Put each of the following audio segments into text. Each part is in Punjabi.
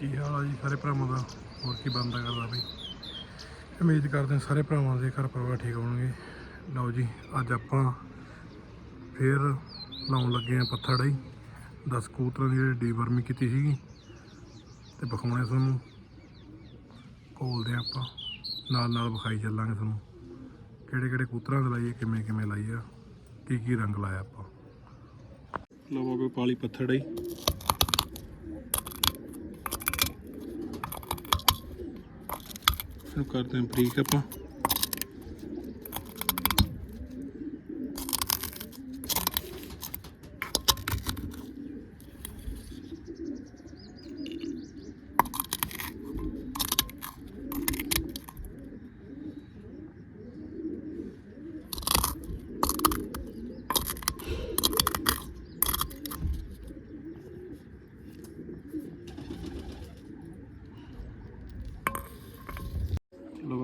ਕੀ ਹਾਲ ਆ ਜੀ ਸਾਰੇ ਭਰਾਵਾਂ ਦਾ? ਹੋਰ ਕੀ ਬੰਦਾ ਕਰਦਾ ਬਈ? ਉਮੀਦ ਕਰਦੇ ਹਾਂ ਸਾਰੇ ਭਰਾਵਾਂ ਦੇ ਘਰ ਪਰਿਵਾਰ ਠੀਕ ਹੋਣਗੇ। ਲਓ ਜੀ, ਅੱਜ ਆਪਾਂ ਫੇਰ ਲਾਉਣ ਲੱਗੇ ਆ ਪੱਥਰ ਡਾਈ। 10 ਕੂਤਰਾਂ ਦੀ ਜਿਹੜੀ ਡੀਵਰਮੀ ਕੀਤੀ ਸੀਗੀ। ਤੇ ਵਿਖਾਉਣੇ ਤੁਹਾਨੂੰ। ਘੋਲਦੇ ਹਾਂ ਆਪਾਂ। ਨਾਲ ਨਾਲ ਵਿਖਾਈ ਚੱਲਾਂਗੇ ਤੁਹਾਨੂੰ। ਕਿਹੜੇ ਕਿਹੜੇ ਕੂਤਰਾਂ ਦੇ ਲਾਈਏ, ਕਿਵੇਂ ਕਿਵੇਂ ਲਾਈਏ ਆ। ਕੀ ਕੀ ਰੰਗ ਲਾਇਆ ਆਪਾਂ। ਲਓ ਬਾਬੇ ਪਾਲੀ ਪੱਥਰ ਡਾਈ। ਇਹਨੂੰ ਕਰਦੇ ਹਾਂ ਬਰੀਕ ਆਪਾਂ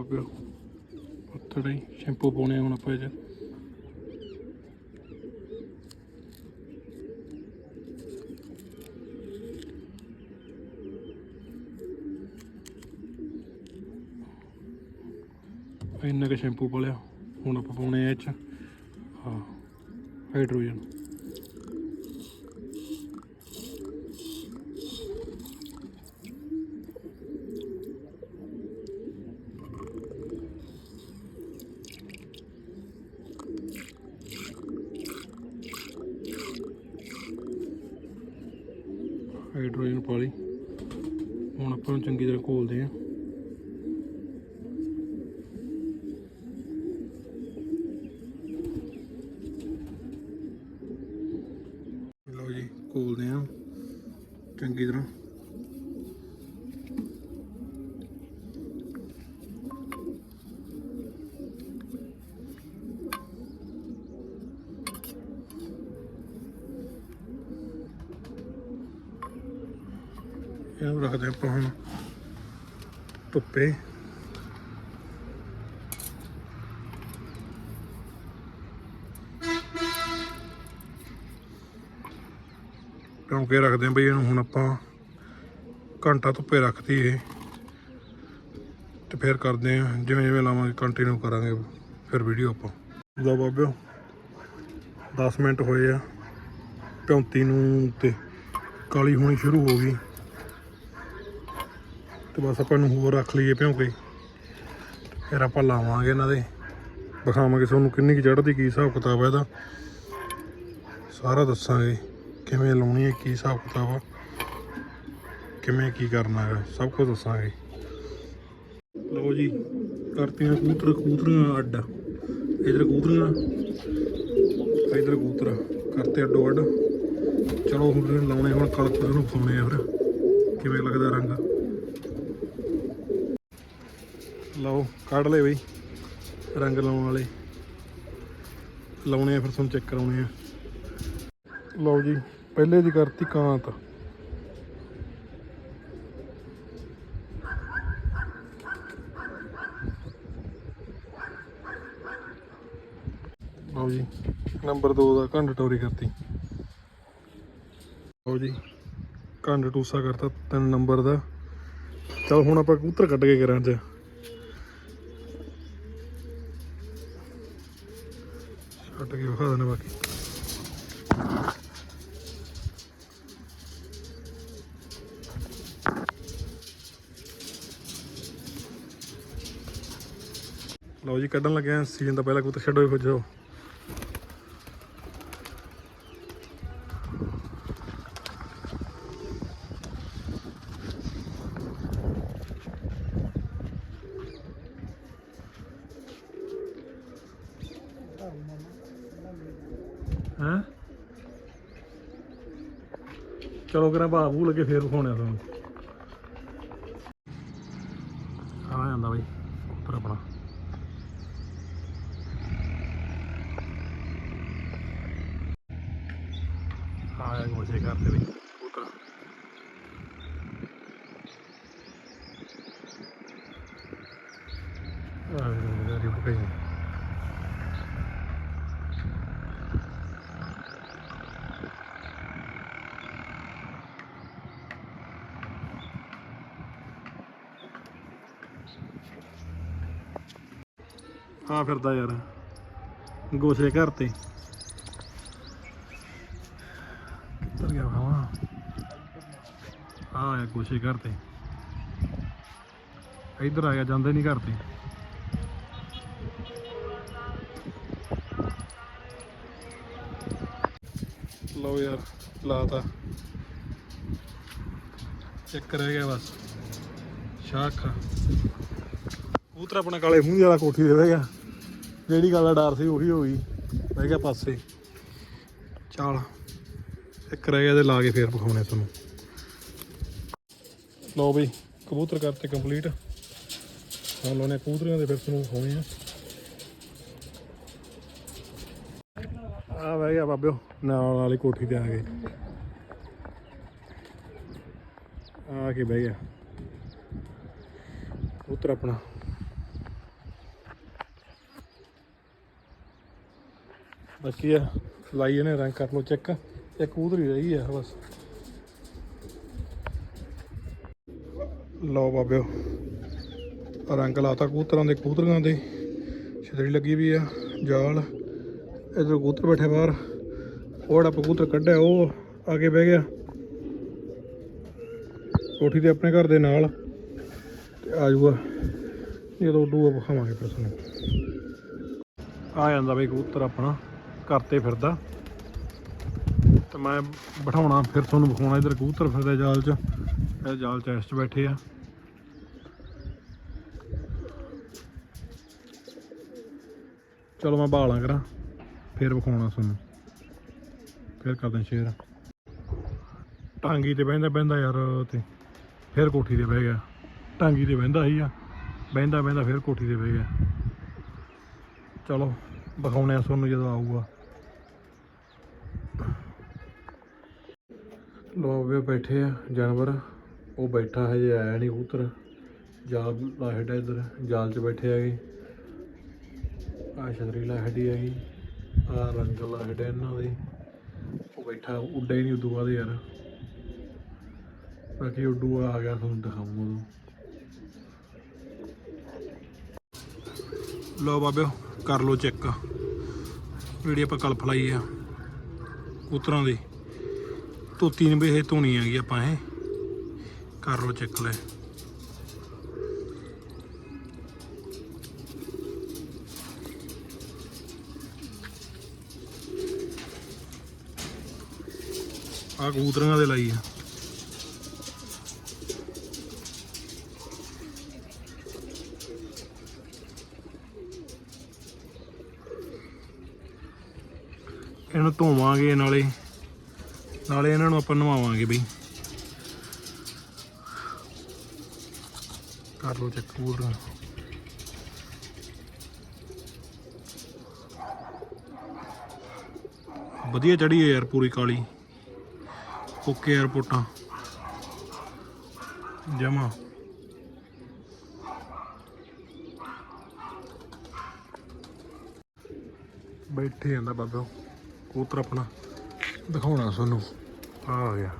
ਲਓ ਬਾਬੇ ਪੱਥਰ ਹੀ, ਸ਼ੈਂਪੂ ਪਾਉਣੇ ਹੁਣ ਆਪਾਂ ਇਹ ਇੰਨਾ ਕੁ ਸ਼ੈਂਪੂ ਪਾ ਲਿਆ, ਹੁਣ ਆਪਾਂ ਪਾਉਣੇ ਆ ਇਹ 'ਚ। ਹਾਂ, ਹਾਈਡਰੋਜਨ ਪਾ ਲਈ ਹੁਣ ਆਪਾਂ ਨੂੰ ਚੰਗੀ ਤਰ੍ਹਾਂ ਘੋਲਦੇ ਆ। ਲਓ ਜੀ ਘੋਲਦੇ ਆ। ਚੰਗੀ ਤਰ੍ਹਾਂ। ਇਹਨੂੰ ਰੱਖਦੇ ਆਪਾਂ ਹੁਣ। ਧੁੱਪੇ। ਕਿਉਂਕਿ ਰੱਖਦੇ ਹਾਂ ਬਈ, ਇਹਨੂੰ ਹੁਣ ਆਪਾਂ ਘੰਟਾ ਧੁੱਪੇ ਰੱਖਤੀ ਇਹ। ਤੇ ਫਿਰ ਕਰਦੇ ਆ ਜਿਵੇਂ ਜਿਵੇਂ ਲਾਵਾਂਗੇ ਕੰਟੀਨਿਊ ਕਰਾਂਗੇ ਫਿਰ ਵੀਡੀਓ ਆਪਾਂ। ਲਓ ਬਾਬਿਓ 10 ਮਿੰਟ ਹੋਏ ਆ 35 ਨੂੰ ਤੇ ਕਾਲੀ ਹੋਣੀ ਸ਼ੁਰੂ ਹੋ ਗਈ। ਤੇ ਬਸ ਆਪਾਂ ਇਹਨੂੰ ਹੋਰ ਰੱਖ ਲਈਏ ਭਿਉਂਕੇ ਫਿਰ ਆਪਾਂ ਲਾਵਾਂਗੇ ਇਹਨਾਂ ਦੇ। ਵਿਖਾਵਾਂਗੇ ਤੁਹਾਨੂੰ ਕਿੰਨੀ ਕੁ ਚੜ੍ਹਦੀ, ਕੀ ਹਿਸਾਬ ਕਿਤਾਬ ਹੈ ਇਹਦਾ। ਸਾਰਾ ਦੱਸਾਂਗੇ ਕਿਵੇਂ ਲਾਉਣੀ ਹੈ, ਕੀ ਹਿਸਾਬ ਕਿਤਾਬ ਆ। ਕਿਵੇਂ ਕੀ ਕਰਨਾ ਹੈ ਸਭ ਕੁਝ ਦੱਸਾਂਗੇ। ਲਓ ਜੀ, ਕਰਤੀਆਂ ਕੂਤਰ ਕੂਤਰੀਆਂ ਅੱਡ। ਇਧਰ ਕੂਤਰੀਆਂ ਇਧਰ ਕੂਤਰ ਕਰਤੇ ਅੱਡੋ ਅੱਡ। ਚਲੋ ਹੁਣ ਲਾਉਣੇ, ਹੁਣ ਕਲਪਰ ਨੂੰ ਪਾਉਣੇ ਆ ਫਿਰ। ਕਿਵੇਂ ਲੱਗਦਾ ਰੰਗ? ਲਓ, ਕੱਢ ਲੈ ਬਈ, ਰੰਗ ਲਾਉਣ ਵਾਲੇ। ਲਾਉਣੇ ਆ, ਫਿਰ ਤੁਹਾਨੂੰ ਚੈੱਕ ਕਰਾਉਣੇ ਆ। ਲਓ ਜੀ, ਪਹਿਲੇ ਦੀ ਕਰਤੀ ਕਾਂਤ। ਲਓ ਜੀ, ਨੰਬਰ 2 ਦਾ ਕੰਡ ਟੋਰੀ ਕਰਤੀ। ਲਓ ਜੀ, ਕੰਡ ਟੂਸਾ ਕਰਤਾ ਤਿੰਨ ਨੰਬਰ ਦਾ। ਚਲ ਹੁਣ ਆਪਾਂ ਕਬੂਤਰ ਕੱਢ ਕੇ ਕਰਾਂ ਚ ਛੱਡ ਕੇ ਵਿਖਾ ਦੇਣਾ ਬਾਕੀ ਲਓ ਜੀ, ਕੱਢਣ ਲੱਗੇ ਆ ਸੀਜ਼ਨ ਤੋਂ ਪਹਿਲਾਂ ਕਬੂਤਰ ਛੱਡੋ ਖੋਜੋ ਹੈਂ? ਚਲੋ ਕਰਾਂ ਬਾਬੂ ਲੱਗੇ ਫੇਰ ਵਿਖਾਉਣੇ ਆ ਤੁਹਾਨੂੰ। ਆ ਗਿਆ ਗੋਸੇ ਘਰ ਦੇ ਵਿੱਚ। ਉਤਰਾ ਆ ਆ ਫਿਰਦਾ ਯਾਰ ਗੋਸਲੇ ਘਰ ਤੇ। ਆ ਘਰ ਤੇ ਇੱਧਰ ਆ ਗਿਆ, ਜਾਂਦੇ ਨਹੀਂ ਘਰ ਤੇ। ਲਓ ਯਾਰ, ਲਾਤਾ। ਚੱਕ ਰਹਿ ਗਿਆ ਬਸ। ਸ਼ਾਖ। ਕਬੂਤਰ ਆਪਣਾ ਕਾਲੇ ਮੂੰਹ ਵਾਲਾ ਕੋਠੀ ਦੇ ਬਹਿ ਗਿਆ। ਜਿਹੜੀ ਗੱਲ ਦਾ ਡਰ ਸੀ ਉਹੀ ਹੋ ਗਈ। ਰਹਿ ਗਿਆ ਪਾਸੇ। ਚਾਲ। ਇੱਕ ਰਹਿ ਗਿਆ ਤੇ ਲਾ ਕੇ ਫੇਰ ਵਿਖਾਉਣੇ ਤੁਹਾਨੂੰ। ਲਓ ਬਈ, ਕਬੂਤਰ ਕਰਤੇ ਕੰਪਲੀਟ ਹੁਣ ਲਾਉਣੇ ਕਬੂਤਰਾਂ ਦੇ ਫਿਰ ਤੁਹਾਨੂੰ ਵਿਖਾਉਣੇ ਆ। ਆ ਬਹਿ ਗਿਆ ਬਾਬਿਓ, ਨਾਲ ਵਾਲੀ ਕੋਠੀ ਤੇ ਆ ਗਏ। ਆ ਕੇ ਬਹਿ ਗਿਆ। ਕਬੂਤਰ ਆਪਣਾ। ਬਾਕੀ ਆ, ਲਾਈ ਇਹਨੇ ਰੰਗ ਕਰ ਲੋ ਚੈੱਕ। ਇਹ ਕਬੂਤਰੀ ਹੀ ਰਹੀ ਆ, ਬਸ। ਲਓ ਬਾਬਿਓ ਰੰਗ ਲਾਤਾ ਕਬੂਤਰਾਂ ਦੇ ਕਬੂਤਰਾਂ ਦੇ। ਛਤਰੀ ਲੱਗੀ ਵੀ ਆ, ਜਾਲ। ਇਧਰ ਕਬੂਤਰ ਬੈਠੇ ਬਾਹਰ। ਉਹ ਜਿਹੜਾ ਕਬੂਤਰ ਕੱਢਿਆ, ਉਹ ਆ ਕੇ ਬਹਿ ਗਿਆ। ਕੋਠੀ ਦੇ ਆਪਣੇ ਘਰ ਦੇ ਨਾਲ। ਤੇ ਆ ਜੂਗਾ ਜਦੋਂ ਉੱਡੂਗਾ ਵਿਖਾਵਾਂਗੇ ਫਿਰ ਤੁਹਾਨੂੰ। ਆ ਜਾਂਦਾ ਬਈ ਕਬੂਤਰ ਆਪਣਾ, ਘਰ ਤੇ ਫਿਰਦਾ। ਤੇ ਮੈਂ ਬਿਠਾਉਣਾ, ਫਿਰ ਤੁਹਾਨੂੰ ਵਿਖਾਉਣਾ ਇਧਰ ਕਬੂਤਰ ਫਿਰਦਾ ਜਾਲ 'ਚ। ਇਹ ਜਾਲ ਚੈਸਟ 'ਚ ਬੈਠੇ ਆ। ਚਲੋ ਮੈਂ ਬਾਲਾਂ ਕਰਾਂ, ਫਿਰ ਵਿਖਾਉਣਾ ਤੁਹਾਨੂੰ। ਫਿਰ ਕਰਦਾ ਸ਼ੇਅਰ ਟਾਂਗੀ ਤੇ ਬਹਿੰਦਾ ਬਹਿੰਦਾ ਯਾਰ ਤੇ ਫਿਰ ਕੋਠੀ ਤੇ ਬਹਿ ਗਿਆ। ਟਾਂਗੀ ਤੇ ਬਹਿੰਦਾ ਹੀ ਆ, ਬਹਿੰਦਾ ਬਹਿੰਦਾ ਫਿਰ ਕੋਠੀ ਤੇ ਬਹਿ ਗਿਆ। ਚਲੋ, ਵਿਖਾਉਣੇ ਆ ਤੁਹਾਨੂੰ ਜਦੋਂ ਆਊਗਾ। ਲੋ ਵੇ ਬੈਠੇ ਆ ਜਾਨਵਰ। ਉਹ ਬੈਠਾ ਹਜੇ ਆਇਆ ਨਹੀਂ ਕਬੂਤਰ। ਜਾਲ ਲਾ ਹਟਾ ਇੱਧਰ, ਜਾਲ 'ਚ ਬੈਠੇ ਹੈਗੇ। ਆ ਛਤਰੀ ਲਾ ਹੱਡੀ ਹੈਗੀ। ਆ ਰੰਗ ਲਾ ਹਟਾ ਇਹਨਾਂ ਦੇ। ਉਹ ਬੈਠਾ ਉੱਡਾ ਹੀ ਨਹੀਂ ਉਦੋਂ ਬਾਅਦ ਯਾਰ। ਬਾਕੀ ਉੱਡੂ ਆ ਗਿਆ, ਤੁਹਾਨੂੰ ਦਿਖਾਉਂਗਾ ਉਦੋਂ। ਲਓ ਬਾਬਿਓ, ਕਰ ਲਓ ਚੈੱਕ। ਜਿਹੜੀ ਆਪਾਂ ਕਲਫ ਲਾਈ ਆ ਕੂਤਰਾਂ ਦੀ। ਧੋਤੀ ਨਹੀਂ ਵੀ ਧੋਣੀ ਹੈਗੀ ਆਪਾਂ ਇਹ। ਕਰ ਲੋ ਚੈੱਕ ਲੈ ਆ ਕਬੂਤਰਾਂ ਦੇ ਲਾਈ ਆ ਇਹਨੂੰ ਧੋਵਾਂਗੇ ਨਾਲੇ ਨਾਲੇ ਇਹਨਾਂ ਨੂੰ ਆਪਾਂ ਨਵਾਵਾਂਗੇ ਬਈ ਕਰ ਲੋ ਚੈੱਕ ਕਬੂਤਰਾਂ ਵਧੀਆ ਚੜੀ ਹੈ ਯਾਰ ਪੂਰੀ ਕਾਲੀ। ਓਕੇ 에어ਪੋਰਟਾਂ ਜਮਾ। ਬੈਠੇ ਜਾਂਦਾ ਬਾਬਾ। ਕਬੂਤਰ ਆਪਣਾ ਦਿਖਾਉਣਾ ਤੁਹਾਨੂੰ ਆ ਗਿਆ।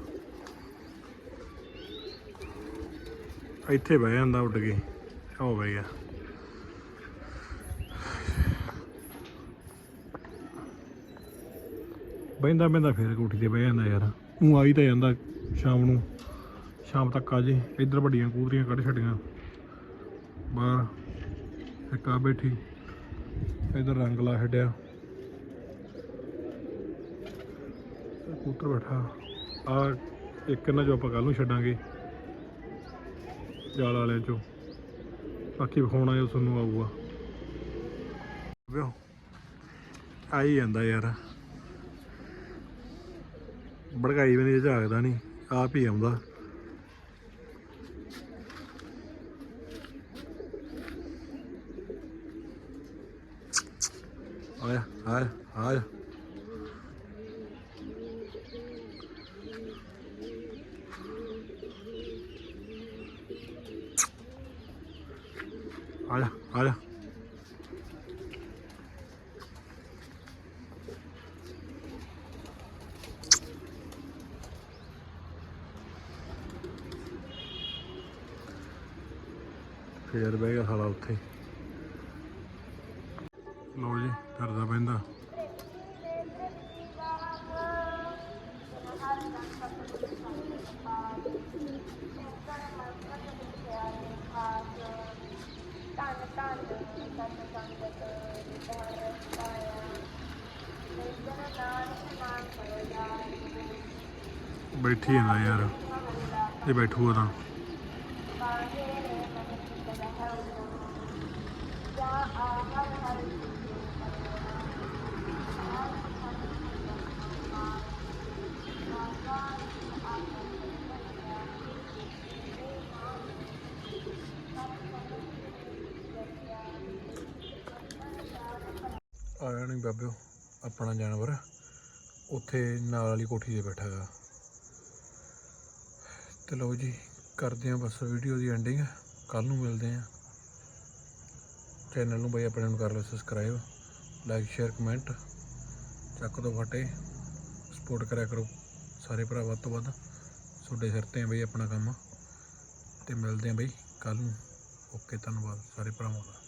ਇੱਥੇ ਬਹਿ ਜਾਂਦਾ ਉੱਡ ਕੇ ਹੋ ਗਿਆ। ਬਹਿੰਦਾ ਬਹਿੰਦਾ ਫੇਰ ਕੋਠੀ ਤੇ ਬਹਿ ਜਾਂਦਾ ਯਾਰ। ਉਹ ਆਈ ਤਾਂ ਜਾਂਦਾ ਸ਼ਾਮ ਨੂੰ। ਸ਼ਾਮ ਤੱਕ ਆ ਜੇ, ਇੱਧਰ ਵੱਡੀਆਂ ਕੂਦਰੀਆਂ ਕੱਢ ਛੱਡੀਆਂ। ਬਾਹਰ ਇੱਕ ਆ ਬੈਠੀ, ਇੱਧਰ ਰੰਗ ਲਾ ਛੱਡਿਆ। ਕਬੂਤਰ ਬੈਠਾ। ਆ ਇੱਕ ਇਹਨਾਂ ਜੋ ਆਪਾਂ ਕੱਲ ਨੂੰ ਛੱਡਾਂਗੇ। ਜਾਲ ਵਾਲਿਆਂ ਚੋਂ। ਬਾਕੀ ਵਿਖਾਉਣਾ ਜੋ ਤੁਹਾਨੂੰ ਆਊਗਾ। ਵਿਓ ਆਈ ਜਾਂਦਾ ਯਾਰ। ਭੜਕਾਈ ਵੀ ਨਹੀਂ, ਝਾਕਦਾ ਨਹੀਂ। ਆਪ ਹੀ ਆਉਂਦਾ। ਆਇਆ ਆਇਆ ਆਇਆ। ਆਇਆ ਆਇਆ ਫੇਰ ਬਹਿ ਗਿਆ ਸਾਲਾ ਉੱਥੇ ਲਓ ਜੀ ਫਿਰਦਾ ਪੈਂਦਾ ਬੈਠੀ ਜਾਂਦਾ ਯਾਰ। ਇਹ ਬੈਠੂਗਾ ਤਾਂ। ਬਾਗੇ ਮਨ ਆ ਹਰ ਆਇਆ ਨਹੀਂ ਬਾਬਿਓ ਆਪਣਾ ਜਾਨਵਰ। ਉੱਥੇ ਨਾਲ ਵਾਲੀ ਕੋਠੀ ਤੇ ਬੈਠਾ ਹੈਗਾ ਤੇ ਲਓ ਜੀ, ਕਰਦੇ ਹਾਂ ਬਸ ਵੀਡੀਓ ਦੀ ਐਂਡਿੰਗ ਕੱਲ ਨੂੰ ਮਿਲਦੇ ਹਾਂ ਚੈਨਲ ਨੂੰ ਬਈ ਆਪਣੇ ਨੂੰ ਕਰ ਲਓ ਸਬਸਕ੍ਰਾਈਬ ਲਾਈਕ ਸ਼ੇਅਰ ਕਮੈਂਟ ਚੱਕ ਦੋ ਫਟੇ। ਸਪੋਰਟ ਕਰਿਆ ਕਰੋ ਸਾਰੇ ਭਰਾ ਵੱਧ ਤੋਂ ਵੱਧ। ਤੁਹਾਡੇ ਸਿਰ ਤੇ ਬਈ ਆਪਣਾ ਕੰਮ। ਤੇ ਮਿਲਦੇ ਹਾਂ ਬਈ ਕੱਲ ਨੂੰ। ਓਕੇ ਧੰਨਵਾਦ। ਸਾਰੇ ਭਰਾਵਾਂ ਦਾ।